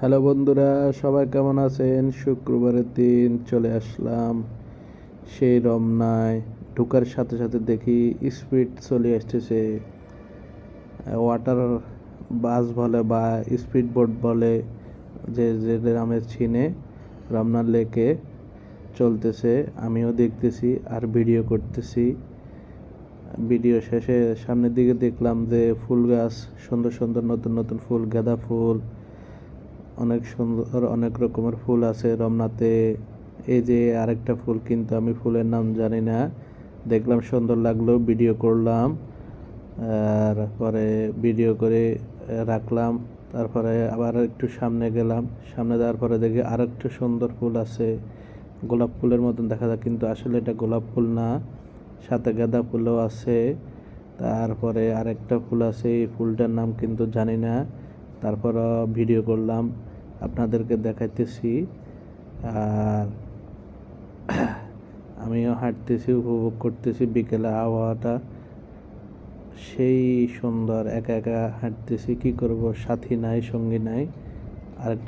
Hello বন্ধুরা, সবাই কেমন আছেন? শুক্রবারের দিন চলে আসলাম সেই রমনায়। ঢুকার সাথে সাথে দেখি স্পিড চলে আসতেছে। ওয়াটার বাস বলে বা স্পিড বোট বলে যে যে নামে চিনে রমনা লেকে চলতেছে। আমিও দেখতেছি আর ভিডিও করতেছি। ভিডিও শেষে সামনের দিকে দেখলাম যে ফুল গাছ, সুন্দর সুন্দর নতুন নতুন ফুল, গাঁদা ফুল অনেক সুন্দর, অনেক রকমের ফুল আছে রমনাতে। এই যে আরেকটা ফুল কিন্তু আমি ফুলের নাম জানি না। দেখলাম সুন্দর লাগল, ভিডিও করলাম, আর পরে ভিডিও করে রাখলাম, তারপরে আবার একটু সামনে গেলাম। সামনে যাওয়ার পরে দেখি আরেকটা সুন্দর ফুল আছে। গোলাপ ফুলের মতন দেখা যায়, কিন্তু আসলে এটা গোলাপ ফুল না, সাথে গাঁদা ফুলও আছে। তারপরে আরেকটা ফুল আছে, এই ফুলটার নাম কিন্তু জানি না। তারপর ভিডিও করলাম, আপনাদেরকে দেখাইতেছি, আর আমিও হাঁটতেছি, উপভোগ করতেছি বিকেলে আবহাওয়াটা। সেই সুন্দর, একা একা হাঁটতেছি, কি করব? সাথী নাই, সঙ্গী নাই। আরেকটা